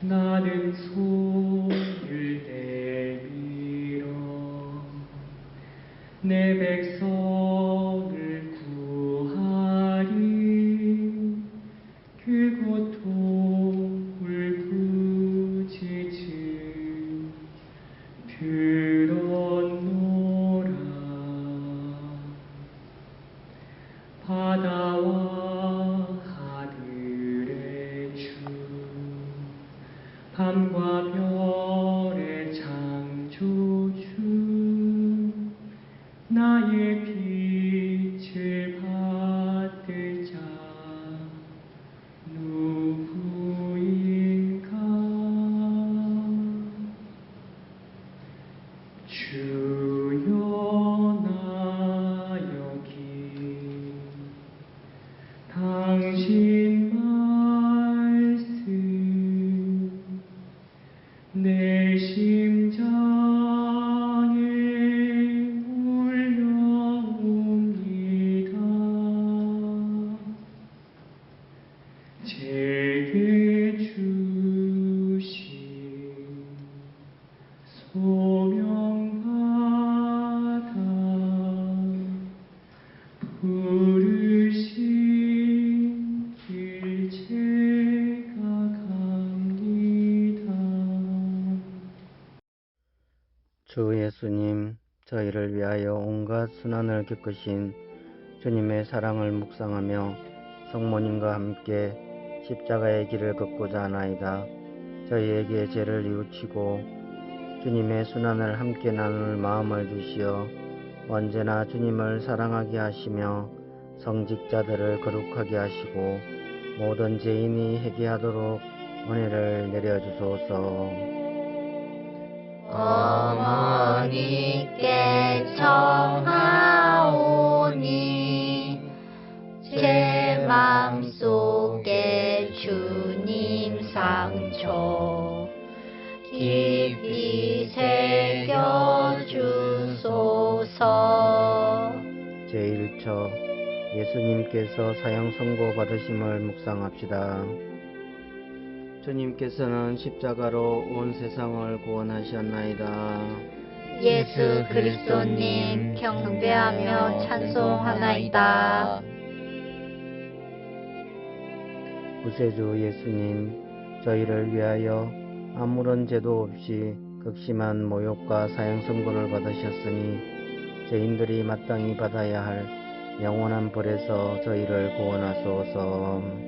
나는 손을 내밀어 내 백성 당신 순환을 겪으신 주님의 사랑을 묵상하며 성모님과 함께 십자가의 길을 걷고자 하나이다. 저희에게 죄를 뉘우치고 주님의 순환을 함께 나눌 마음을 주시어 언제나 주님을 사랑하게 하시며 성직자들을 거룩하게 하시고 모든 죄인이 회개하도록 은혜를 내려주소서. 어머니께 청하오니 제 맘속에 주님 상처 깊이 새겨주소서 제1처 예수님께서 사형 선고 받으심을 묵상합시다. 주님께서는 십자가로 온 세상을 구원하셨나이다. 예수 그리스도님 경배하며 찬송하나이다. 구세주 예수님, 저희를 위하여 아무런 죄도 없이 극심한 모욕과 사형 선고를 받으셨으니 죄인들이 마땅히 받아야 할 영원한 벌에서 저희를 구원하소서.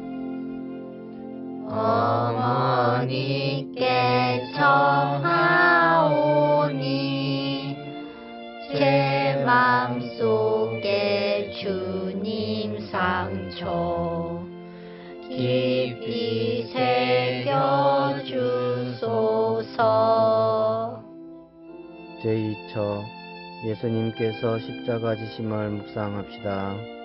어머니께 청하오니 제 맘속에 주님 상처 깊이 새겨주소서 제2처 예수님께서 십자가 지심을 묵상합시다.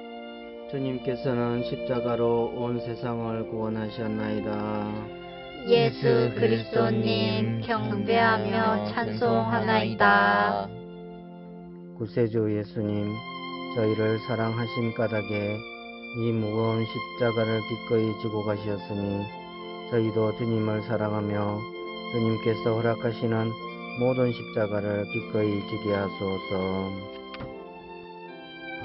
주님께서는 십자가로 온 세상을 구원하셨나이다. 예수 그리스도님 경배하며 찬송하나이다. 구세주 예수님, 저희를 사랑하신 까닭에 이 무거운 십자가를 기꺼이 지고 가셨으니 저희도 주님을 사랑하며 주님께서 허락하시는 모든 십자가를 기꺼이 지게 하소서.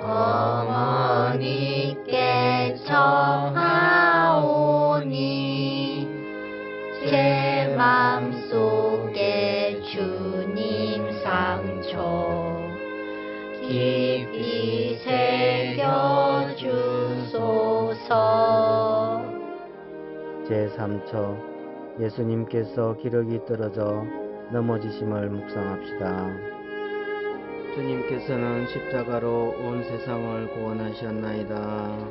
어머니께 청하오니 제 맘속에 주님 상처 깊이 새겨주소서 제3처 예수님께서 기력이 떨어져 넘어지심을 묵상합시다. 주님께서는 십자가로 온 세상을 구원하셨나이다.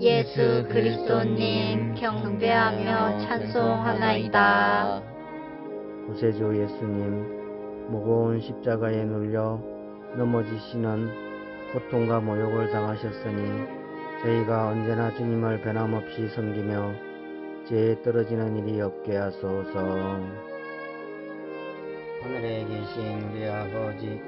예수 그리스도님 경배하며 찬송하나이다. 구세주 예수님 무거운 십자가에 눌려 넘어지시는 고통과 모욕을 당하셨으니 저희가 언제나 주님을 변함없이 섬기며 죄에 떨어지는 일이 없게 하소서. 하늘에 계신 우리 아버지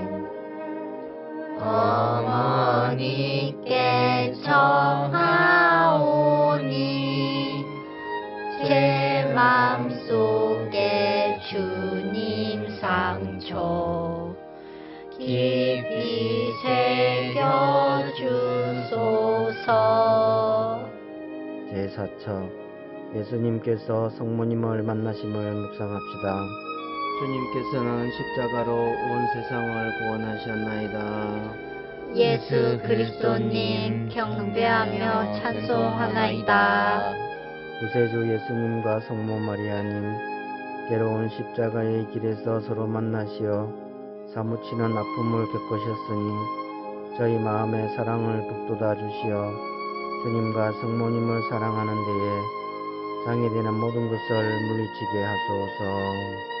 어머니께 청하오니 제 맘속에 주님 상처 깊이 새겨주소서 제4처 예수님께서 성모님을 만나심을 묵상합시다. 주님께서는 십자가로 온 세상을 구원하셨나이다. 예수 그리스도님 경배하며 찬송하나이다. 구세주 예수님과 성모 마리아님, 괴로운 십자가의 길에서 서로 만나시어 사무치는 아픔을 겪으셨으니 저희 마음에 사랑을 북돋아 주시어 주님과 성모님을 사랑하는 데에 장애되는 모든 것을 물리치게 하소서.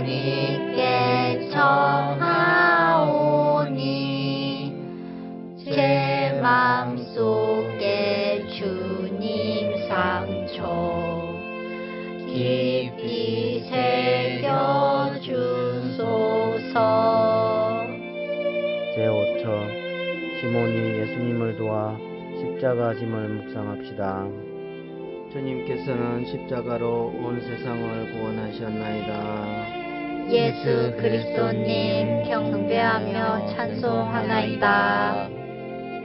어머니께 청하오니 제 맘속에 주님 상처 깊이 새겨주소서 7처 시몬이 예수님을 도와 십자가 짐을 묵상합시다. 주님께서는 십자가로 온 세상을 구원하셨나이다. 예수 그리스도님 경배하며 찬송하나이다.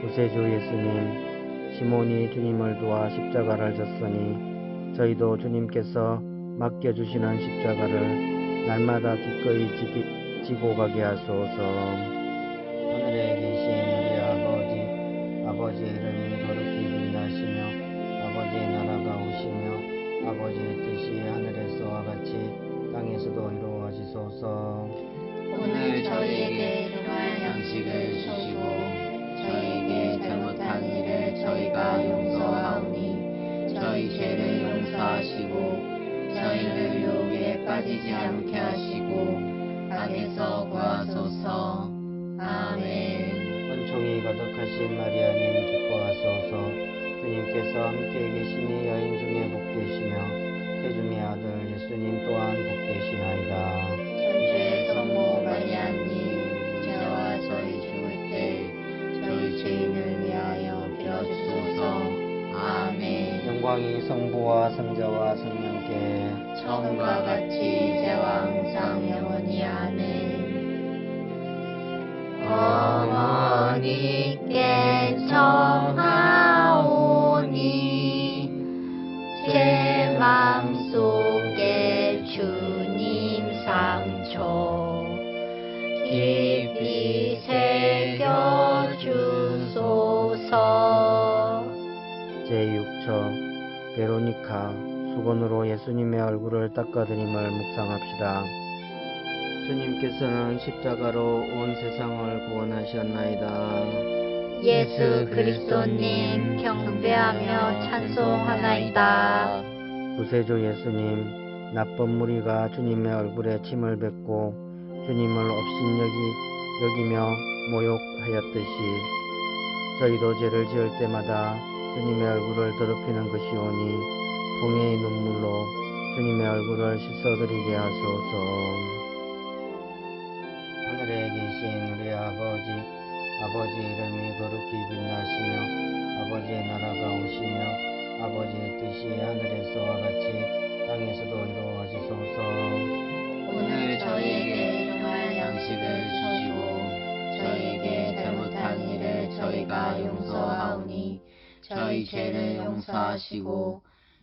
구세주 예수님, 시몬이 주님을 도와 십자가를 졌으니 저희도 주님께서 맡겨주시는 십자가를 날마다 기꺼이 지기, 지고 가게 하소서. 주님께서 함께 계시니 여인 중에 복되시며 태중의 아들 예수님 또한 복되시나이다. 천주의 성모 마리아님 이제와 저희 죽을 때 저희 죄인을 위하여 빌어주소서. 아멘. 영광이 성부와 성자와 성령께 처음과 같이 이제와 항상 영원히 아멘. 어머니께 청 제6처 베로니카 수건으로 예수님의 얼굴을 닦아드림을 묵상합시다 주님께서는 십자가로 온 세상을 구원하셨나이다 예수 그리스도님 경배하며 찬송하나이다. 구세주 예수님, 나쁜 무리가 주님의 얼굴에 침을 뱉고 주님을 업신여기 여기며 모욕하였듯이 저희도 죄를 지을 때마다 주님의 얼굴을 더럽히는 것이오니 통해의 눈물로 주님의 얼굴을 씻어드리게 하소서. 하늘에 계신 우리 아버지, 아버지 이름이 거룩히 빛나시며 아버지의 나라가 오시며 아버지의 뜻이 하늘에서와 같이 땅에서도 이루어지소서. 오늘 저희에게 일용할 양식을 주시고 저희에게 잘못한 일을 저희가 용서하오니 저희 죄를 용서하시고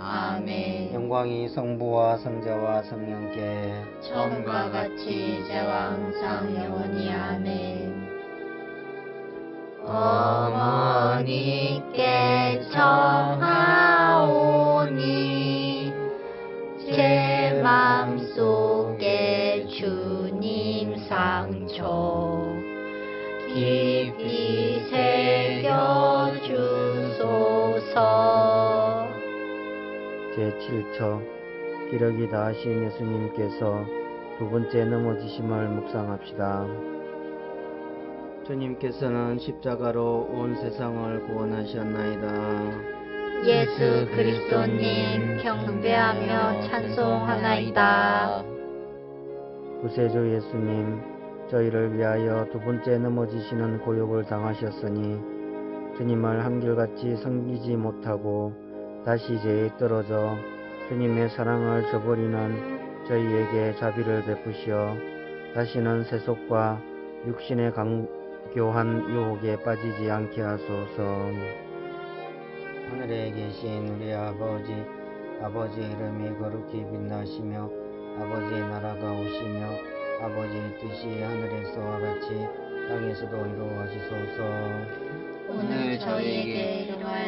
아멘. 영광이 성부와 성자와 성령께 처음과 같이 이제와 항상 영원히 아멘. 어머니께 청하오니 제 맘속에 주님 상처 깊이 새겨주소서 제7처 기력이 다하신 예수님께서 두 번째 넘어지심을 묵상합시다. 주님께서는 십자가로 온 세상을 구원하셨나이다. 예수 그리스도님 경배하며 찬송하나이다. 구세주 예수님, 저희를 위하여 두 번째 넘어지시는 고욕을 당하셨으니 주님을 한결같이 섬기지 못하고 다시 죄에 떨어져 주님의 사랑을 저버리는 저희에게 자비를 베푸시어 다시는 세속과 육신의 강교한 유혹에 빠지지 않게 하소서. 하늘에 계신 우리 아버지, 아버지의 이름이 거룩히 빛나시며 아버지의 나라가 오시며 아버지의 뜻이 하늘에서와 같이 땅에서도 이루어지소서. 오늘 저희에게 일용할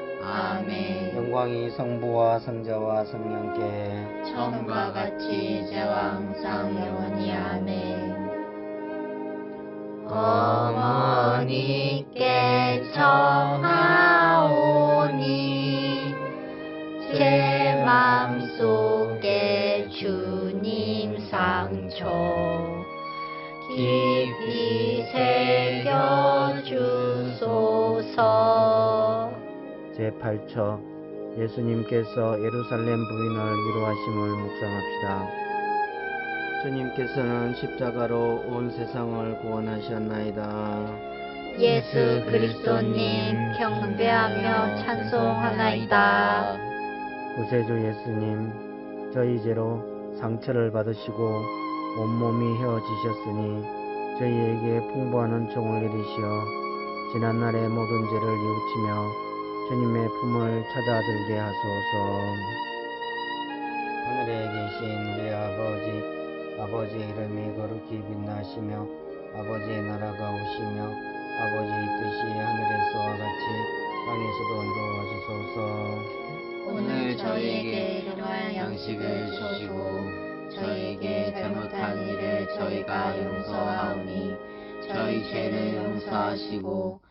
아멘. 영광이 성부와 성자와 성령께 처음과 같이 이제와 항상 영원히 아멘. 어머니께 청하오니 제 맘속에 주님 상처 깊이 새겨주소서 제8처 예수님께서 예루살렘 부인을 위로하심을 묵상합시다. 주님께서는 십자가로 온 세상을 구원하셨나이다. 예수 그리스도님 경배하며 찬송하나이다. 구세주 예수님, 저희 죄로 상처를 받으시고 온몸이 헤어지셨으니 저희에게 풍부한 은총을 내리시어 지난날의 모든 죄를 이웃치며 주님의 품을 찾아들게 하소서. 하늘에 계신 우리 아버지, 아버지의 이름이 거룩히 빛나시며 아버지의 나라가 오시며 아버지의 뜻이 하늘에서와 같이 땅에서도 이루어지소서. 오늘 저희에게 일용할 양식을 주시고 저희에게 잘못한 일을 저희가 용서하오니 저희 죄를 용서하시고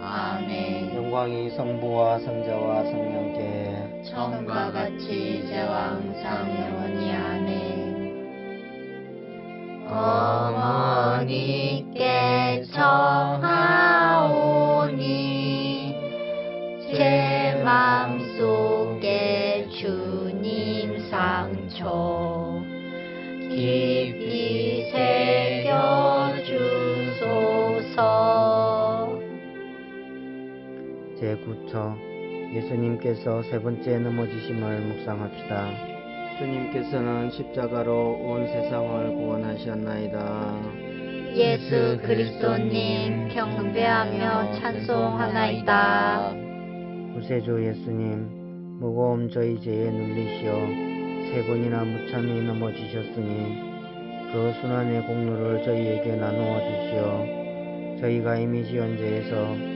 아멘. 영광이 성부와 성자와 성령께 처음과 같이 이제와 항상 영원히 아멘. 어머니께 청하오니 제 맘속에 주님 상처 제9처 예수님께서 세 번째 넘어지심을 묵상합시다. 주님께서는 십자가로 온 세상을 구원하셨나이다. 예수 그리스도님 경배하며 찬송하나이다. 구세주 예수님, 무거움 저희 죄에 눌리시어 세 번이나 무참히 넘어지셨으니 그 순환의 공로를 저희에게 나누어 주시어 저희가 이미 지은 죄에서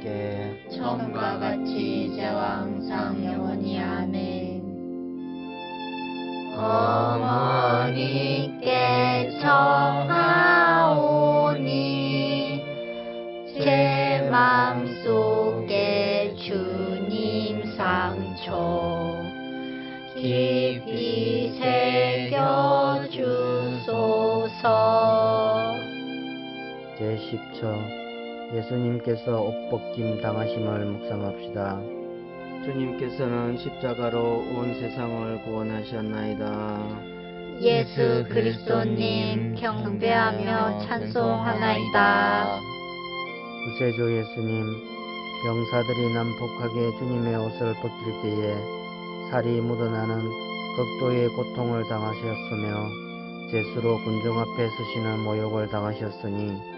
께. 처음과 같이 이제와 항상 영원히 아멘. 어머니께 청하오니 제 맘속에 주님 상처 깊이 새겨주소서. 제10처 예수님께서 옷벗김 당하심을 묵상합시다. 주님께서는 십자가로 온 세상을 구원하셨나이다. 예수 그리스도님 경배하며 찬송하나이다. 구세주 예수님, 병사들이 난폭하게 주님의 옷을 벗길 때에 살이 묻어나는 극도의 고통을 당하셨으며 제수로 군중 앞에 서시는 모욕을 당하셨으니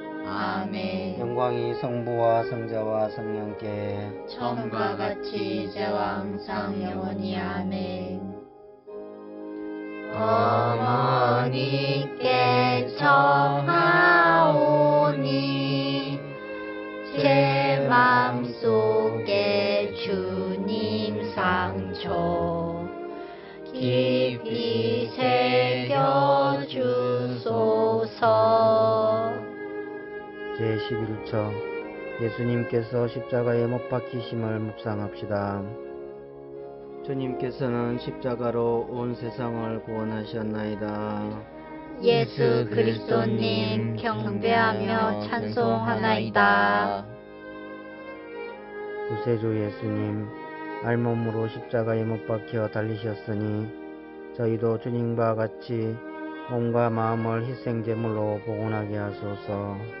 아멘. 영광이 성부와 성자와 성령께 처음과 같이 이제와 항상 영원히 아멘. 어머니께 청하 11처 예수님께서 십자가에 못 박히심을 묵상합시다. 주님께서는 십자가로 온 세상을 구원하셨나이다. 예수 그리스도님 경배하며 찬송하나이다. 구세주 예수님, 알몸으로 십자가에 못 박혀 달리셨으니 저희도 주님과 같이 몸과 마음을 희생제물로 복원하게 하소서.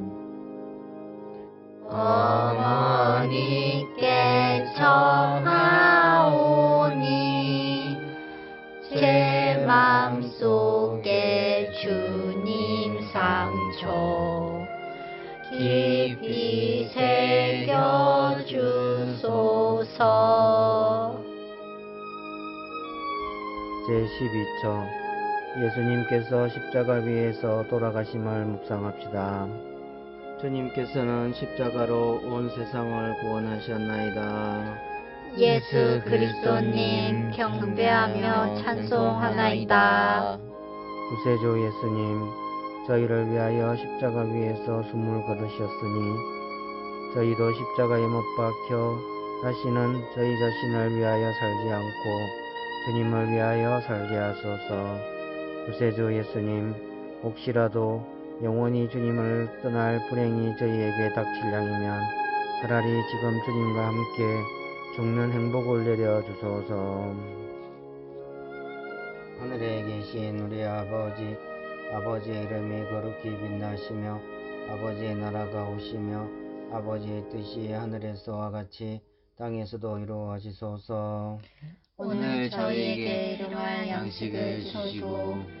어머니께 청하오니 제 맘속에 주님 상처 깊이 새겨주소서 제12처 예수님께서 십자가 위에서 돌아가심을 묵상합시다. 주님께서는 십자가로 온 세상을 구원하셨나이다. 예수 그리스도님 경배하며 찬송하나이다. 구세주 예수님, 저희를 위하여 십자가 위에서 숨을 거두셨으니 저희도 십자가에 못 박혀 다시는 저희 자신을 위하여 살지 않고 주님을 위하여 살게 하소서. 구세주 예수님, 혹시라도 영원히 주님을 떠날 불행이 저희에게 닥칠 양이면 차라리 지금 주님과 함께 죽는 행복을 내려 주소서. 하늘에 계신 우리 아버지, 아버지의 이름이 거룩히 빛나시며 아버지의 나라가 오시며 아버지의 뜻이 하늘에서와 같이 땅에서도 이루어지소서. 오늘 저희에게 일용할 양식을 주시고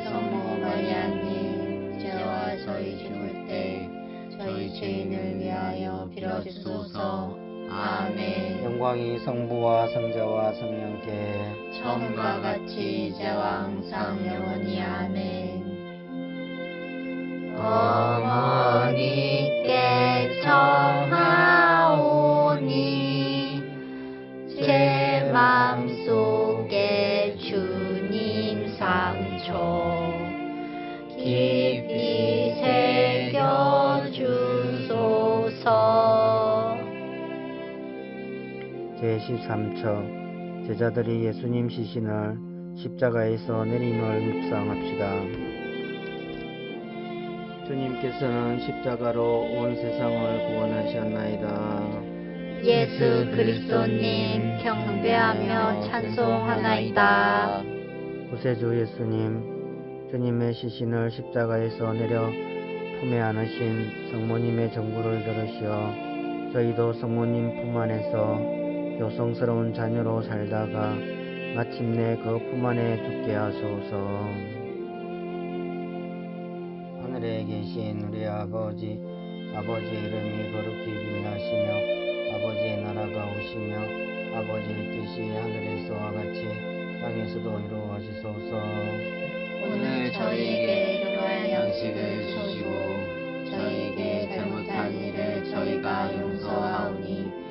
빌어주소서. 아멘. 영광이 성부와 성자와 성령께 처음과 같이 이제와 항상 영원히 아멘. 어머니께 청하오니 제 맘속 183처 제자들이 예수님 시신을 십자가에서 내림을 묵상합시다. 주님께서는 십자가로 온 세상을 구원하셨나이다. 예수 그리스도님 경배하며 찬송하나이다. 구세주 예수님 주님의 시신을 십자가에서 내려 품에 안으신 성모님의 정부를 들으시어 저희도 성모님 품 안에서 요성스러운 자녀로 살다가 마침내 그 품 안에 죽게 하소서. 하늘에 계신 우리 아버지, 아버지의 이름이 거룩히 빛나시며 아버지의 나라가 오시며 아버지의 뜻이 하늘에서와 같이 땅에서도 이루어지소서. 오늘 저희에게 필요한 양식을 주시고 저희에게 잘못한 일을 저희가 용서하오니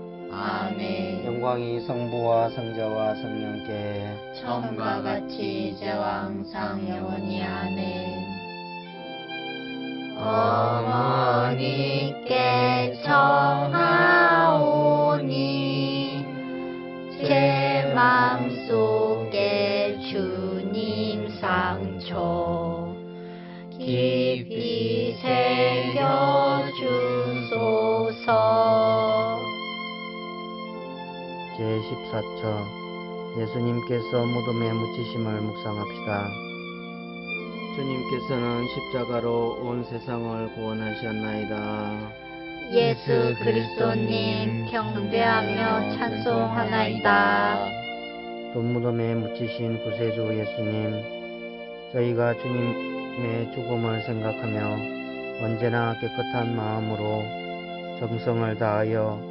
아멘. 영광이 성부와 성자와 성령께 처음과 같이 이제와 항상 영원히 아멘. 어머니께 청하오니 제 맘속에 주님 상처 깊이 새 제14처 예수님께서 무덤에 묻히심을 묵상합시다. 주님께서는 십자가로 온 세상을 구원하셨나이다. 예수 그리스도님 경배하며 찬송하나이다. 돈무덤에 묻히신 구세주 예수님, 저희가 주님의 죽음을 생각하며 언제나 깨끗한 마음으로 정성을 다하여